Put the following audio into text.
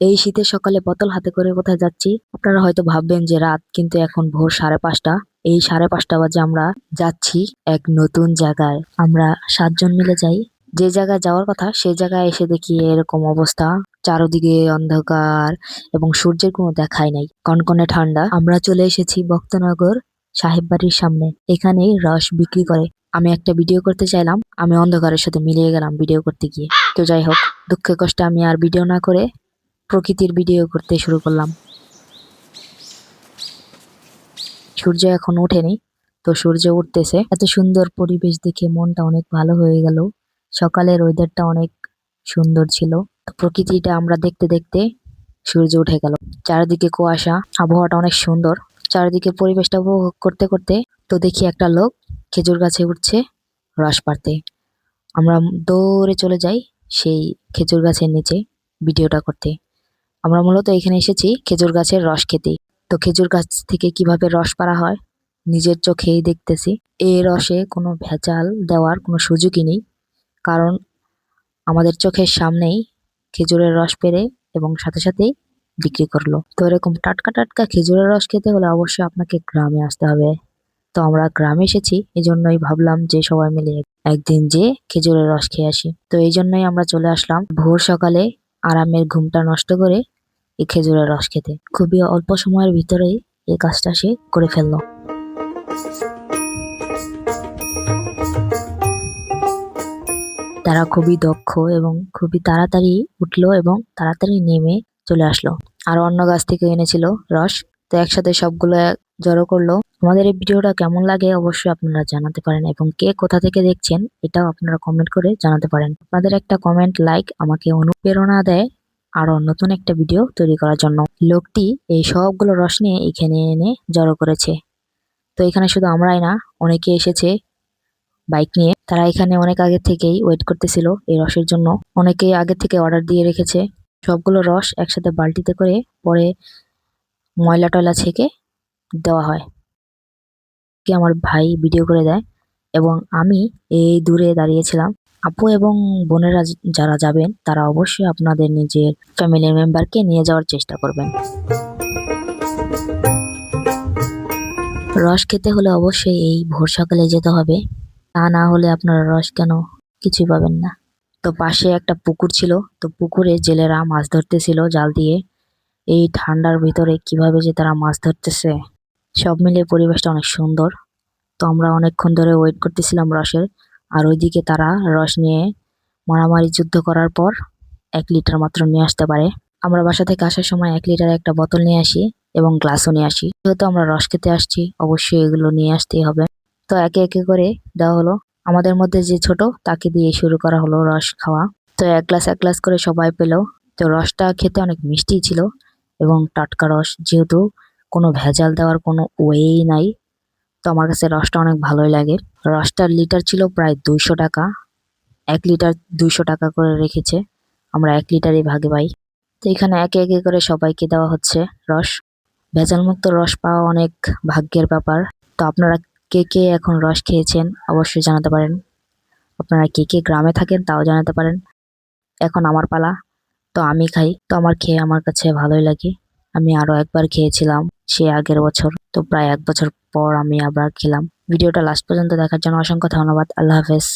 এই শীতের সকালে বোতল হাতে করে কোথায় যাচ্ছি? আপনারা হয়তো ভাববেন যে রাত, কিন্তু এখন ভোর সাড়ে পাঁচটা। এই সাড়ে পাঁচটা বাজে আমরা যাচ্ছি এক নতুন জায়গায়। আমরা সাতজন মিলে যাই। যে জায়গায় যাওয়ার কথা সেই জায়গায় এসে দেখি এরকম অবস্থা। চারোদিকে অন্ধকার এবং সূর্যের কোনো দেখাই নাই। কনকনে ঠান্ডা। আমরা চলে এসেছি ভক্তনগর সাহেব বাড়ির সামনে। এখানেই রস বিক্রি করে। আমি একটা ভিডিও করতে চাইলাম। আমি অন্ধকারের সাথে মিলিয়ে গেলাম ভিডিও করতে গিয়ে। তো যাই হোক, দুঃখে কষ্টে আমি আর ভিডিও না করে প্রকৃতির ভিডিও করতে শুরু করলাম। সূর্য এখন ওঠেনি, তো সূর্য উঠতেছে। এত সুন্দর পরিবেশ দেখে মনটা অনেক ভালো হয়ে গেল। সকালের ওয়েদারটা অনেক সুন্দর ছিল। প্রকৃতিটা আমরা দেখতে দেখতে সূর্য উঠে গেল। চারিদিকে কুয়াশা, আবহাওয়াটা অনেক সুন্দর। চারিদিকে পরিবেশটা উপভোগ করতে করতে তো দেখি একটা লোক খেজুর গাছে উঠছে রস পাড়তে। আমরা দৌড়ে চলে যাই সেই খেজুর গাছের নিচে ভিডিওটা করতে। আমরা মূলত এখানে এসেছি খেজুর গাছের রস খেতে তো খেজুর গাছ থেকে কীভাবে রস পাড়া হয়? নিজের চোখেই দেখতেছি। এই রসে কোনো ভেজাল দেওয়ার কোনো সুযোগই নেই। কারণ আমাদের চোখের সামনেই খেজুরের রস পেরে এবং সাথে সাথেই বিক্রি করল। তো এরকম টাটকা টাটকা খেজুরের রস খেতে হলে অবশ্যই আপনাকে গ্রামে আসতে হবে। তো আমরা গ্রামে এসেছি এই জন্যই ভাবলাম যে সবাই মিলে একদিন যে খেজুরের রস খেয়ে আসি। তো এই জন্যই আমরা চলে আসলাম ভোর সকালে আরামের ঘুমটা নষ্ট করে এই খেজুরের রস খেতে। খুবই অল্প সময়ের ভিতরেই এই কাজটা সে করে ফেলল। তারা খুবই দক্ষ এবং খুবই তাড়াতাড়ি উঠল এবং তাড়াতাড়ি নেমে চলে আসলো। আর অন্য গাছ থেকে এনেছিল রস। তো একসাথে সবগুলো জড়ো করল। আমাদের এই ভিডিওটা কেমন লাগে অবশ্যই আপনারা জানাতে পারেন এবং কে কোথা থেকে দেখছেন এটাও আপনারা কমেন্ট করে জানাতে পারেন। আপনাদের একটা কমেন্ট লাইক আমাকে অনুপ্রেরণা দেয় আরও নতুন একটা ভিডিও তৈরি করার জন্য। লোকটি এই সবগুলো রস নিয়ে এখানে এনে জড়ো করেছে। তো এখানে শুধু আমরাই না, অনেকে এসেছে বাইক নিয়ে। তারা এখানে অনেক আগে থেকেই ওয়েট করতেছিল এই রসের জন্য। অনেকে আগে থেকে অর্ডার দিয়ে রেখেছে। সবগুলো রস একসাথে বালতিতে করে পরে ময়লা টয়লা ছেঁকে দেওয়া হয়। কি আমার ভাই ভিডিও করে দেয় এবং আমি এই দূরে দাঁড়িয়েছিলাম আপু এবং বোনেরা যারা যাবেন, তারা অবশ্যই আপনাদের নিজের ফ্যামিলি মেম্বারকে নিয়ে যাওয়ার চেষ্টা করবেন। রস খেতে হলে অবশ্যই এই ভোর সকালে যেতে হবে। তা না হলে আপনারা রস কেন কিছুই পাবেন না। তো পাশে একটা পুকুর ছিল। তো পুকুরে জেলেরা মাছ ধরতেছিল জাল দিয়ে। এই ঠান্ডার ভিতরে কীভাবে যে তারা মাছ ধরতেছে? সব মিলিয়ে পরিবেশটা অনেক সুন্দর। তো আমরা অনেকক্ষণ ধরে ওয়েট করতেছিলাম রসের। আর ওইদিকে তারা রস নিয়ে মারামারি যুদ্ধ করার পর এক লিটার মাত্র নিয়ে আসতে পারে। আমরা বাসা থেকে আসার সময় এক লিটার একটা বোতল নিয়ে আসি এবং গ্লাসও নিয়ে আসি। যেহেতু আমরা রস খেতে আসছি, অবশ্যই এগুলো নিয়ে আসতেই হবে। তো একে একে করে দেওয়া হলো। আমাদের মধ্যে যে ছোট, তাকে দিয়ে শুরু করা হলো রস খাওয়া। তো এক গ্লাস এক গ্লাস করে সবাই পেল। তো রসটা খেতে অনেক মিষ্টি ছিল এবং টাটকা রস, যেহেতু কোনো ভেজাল দেওয়ার কোনো ওয়েই নাই। তো আমার কাছে রসটা অনেক ভালোই লাগে। রসটার লিটার ছিল প্রায় দুইশো টাকা। এক লিটার দুইশো টাকা করে রেখেছে। আমরা এক লিটারই ভাগে পাই। তো এখানে একে একে করে সবাইকে দেওয়া হচ্ছে রস। ভেজাল মুক্ত রস পাওয়া অনেক ভাগ্যের ব্যাপার। তো আপনারা কে কে এখন রস খেয়েছেন অবশ্যই জানাতে পারেন। আপনারা কে কে গ্রামে থাকেন তাও জানাতে পারেন। এখন আমার পালা। তো আমি খাই। তো আমার খেয়ে আমার কাছে ভালোই লাগে। আমি আরও একবার খেয়েছিলাম সে আগের বছর। তো প্রায় এক বছর পর আমি আবার খেলাম। ভিডিওটা লাস্ট পর্যন্ত দেখার জন্য অসংখ্য ধন্যবাদ। আল্লাহ হাফেজ।